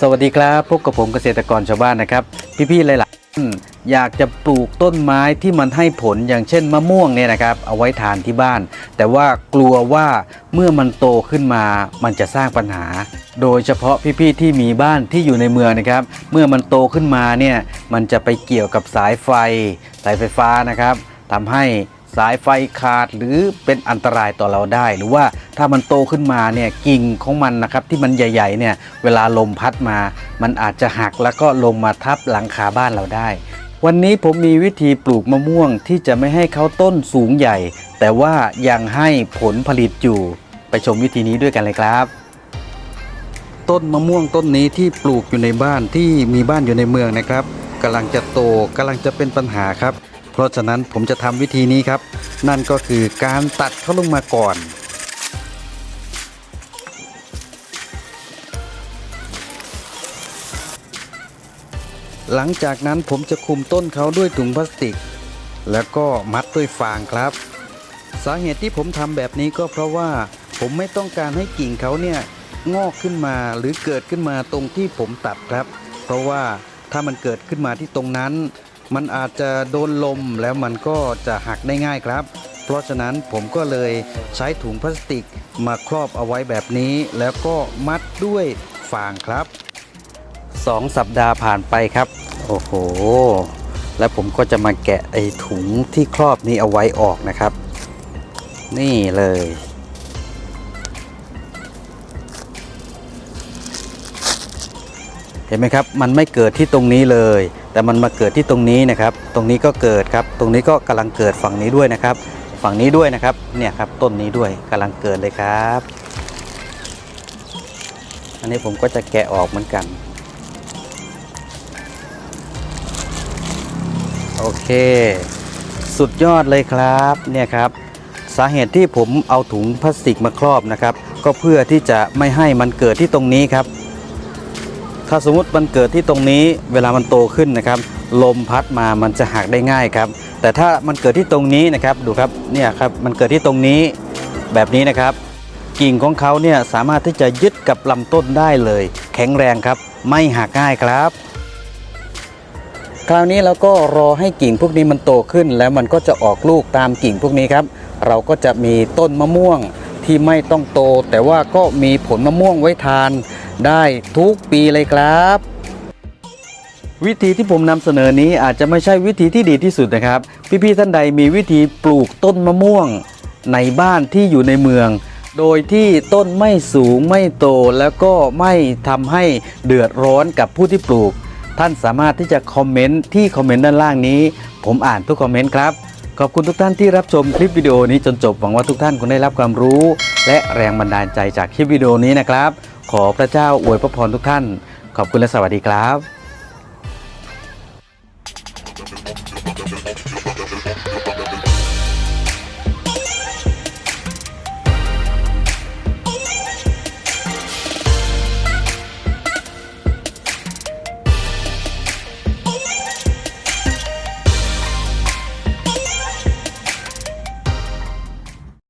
สวัสดีครับพบกับผมเกษตรกรชาวบ้านนะครับ พี่ๆหลายๆท่านอยากจะปลูกต้นไม้ที่มันให้ผลอย่างเช่นมะม่วงเนี่ยนะครับ เอาไว้ทานที่บ้าน แต่ว่ากลัวว่าเมื่อมันโตขึ้นมามันจะสร้างปัญหา โดยเฉพาะพี่ๆที่มีบ้านที่อยู่ในเมืองนะครับ เมื่อมันโตขึ้นมาเนี่ยมันจะไปเกี่ยวกับสายไฟ สายไฟฟ้านะครับทำให้ สายไฟขาดหรือเป็นอันตรายต่อเราได้ หรือว่าถ้ามันโตขึ้นมาเนี่ยกิ่งของมันนะครับที่มันใหญ่ๆเนี่ยเวลาลมพัดมา มันอาจจะหักแล้วก็ลงมาทับหลังคาบ้านเราได้ วันนี้ผมมีวิธีปลูกมะม่วงที่จะไม่ให้เขาต้นสูงใหญ่ แต่ว่ายังให้ผลผลิตอยู่ ไปชมวิธีนี้ด้วยกันเลยครับต้นมะม่วงต้นนี้ที่ปลูกอยู่ในบ้านที่มีบ้านอยู่ในเมืองนะครับกำลังจะโตกำลังจะเป็นปัญหาครับ เพราะฉะนั้นผมจะทำวิธีนี้ครับ นั่นก็คือการตัดเขาลงมาก่อนหลังจากนั้นผมจะคลุมต้นเขาด้วยถุงพลาสติก แล้วก็มัดด้วยฟางครับ สาเหตุที่ผมทำแบบนี้ก็เพราะว่าผมไม่ต้องการให้กิ่งเขาเนี่ยงอกขึ้นมาหรือเกิดขึ้นมาตรงที่ผมตัดครับ เพราะว่าถ้ามันเกิดขึ้นมาที่ตรงนั้น มันอาจจะโดนลมแล้วมันก็จะหักได้ง่ายครับ เพราะฉะนั้นผมก็เลยใช้ถุงพลาสติกมาครอบเอาไว้แบบนี้ แล้วก็มัดด้วยฟางครับสองสัปดาห์ผ่านไปครับ โอ้โห แล้วผมก็จะมาแกะไอ้ถุงที่ครอบนี้เอาไว้ออกนะครับ นี่เลยเห็นไหมครับ มันไม่เกิดที่ตรงนี้เลย แต่มันมาเกิดที่ตรงนี้นะครับ ตรงนี้ก็เกิดครับ ตรงนี้ก็กำลังเกิดฝั่งนี้ด้วยนะครับ ฝั่งนี้ด้วยนะครับ เนี่ยครับต้นนี้ด้วยกำลังเกิดเลยครับ อันนี้ผมก็จะแกะออกเหมือนกัน โอเค สุดยอดเลยครับ เนี่ยครับ สาเหตุที่ผมเอาถุงพลาสติกมาครอบนะครับ ก็เพื่อที่จะไม่ให้มันเกิดที่ตรงนี้ครับ ถ้าสมมติมันเกิดที่ตรงนี้เวลามันโตขึ้นนะครับ ลมพัดมามันจะหักได้ง่ายครับ แต่ถ้ามันเกิดที่ตรงนี้นะครับดูครับเนี่ยครับมันเกิดที่ตรงนี้แบบนี้นะครับ กิ่งของเขาเนี่ยสามารถที่จะยึดกับลำต้นได้เลย แข็งแรงครับ ไม่หักง่ายครับ คราวนี้เราก็รอให้กิ่งพวกนี้มันโตขึ้น แล้วมันก็จะออกลูกตามกิ่งพวกนี้ครับ เราก็จะมีต้นมะม่วงที่ไม่ต้องโต แต่ว่าก็มีผลมะม่วงไว้ทาน ได้ทุกปีเลยครับ วิธีที่ผมนำเสนอนี้อาจจะไม่ใช่วิธีที่ดีที่สุดนะครับ พี่ๆท่านใดมีวิธีปลูกต้นมะม่วง ในบ้านที่อยู่ในเมือง โดยที่ต้นไม่สูงไม่โตแล้วก็ไม่ทำให้เดือดร้อนกับผู้ที่ปลูก ท่านสามารถที่จะคอมเมนต์ที่คอมเมนต์ด้านล่างนี้ ผมอ่านทุกคอมเมนต์ครับขอบคุณทุกท่านที่รับชมคลิปวิดีโอนี้จนจบหวังว่าทุกท่านคงได้รับความรู้ และแรงบันดาลใจจากคลิปวิดีโอนี้นะครับ อพระเจ้าอวยพระพรทุกท่าน ขอบคุณและสวัสดีครับ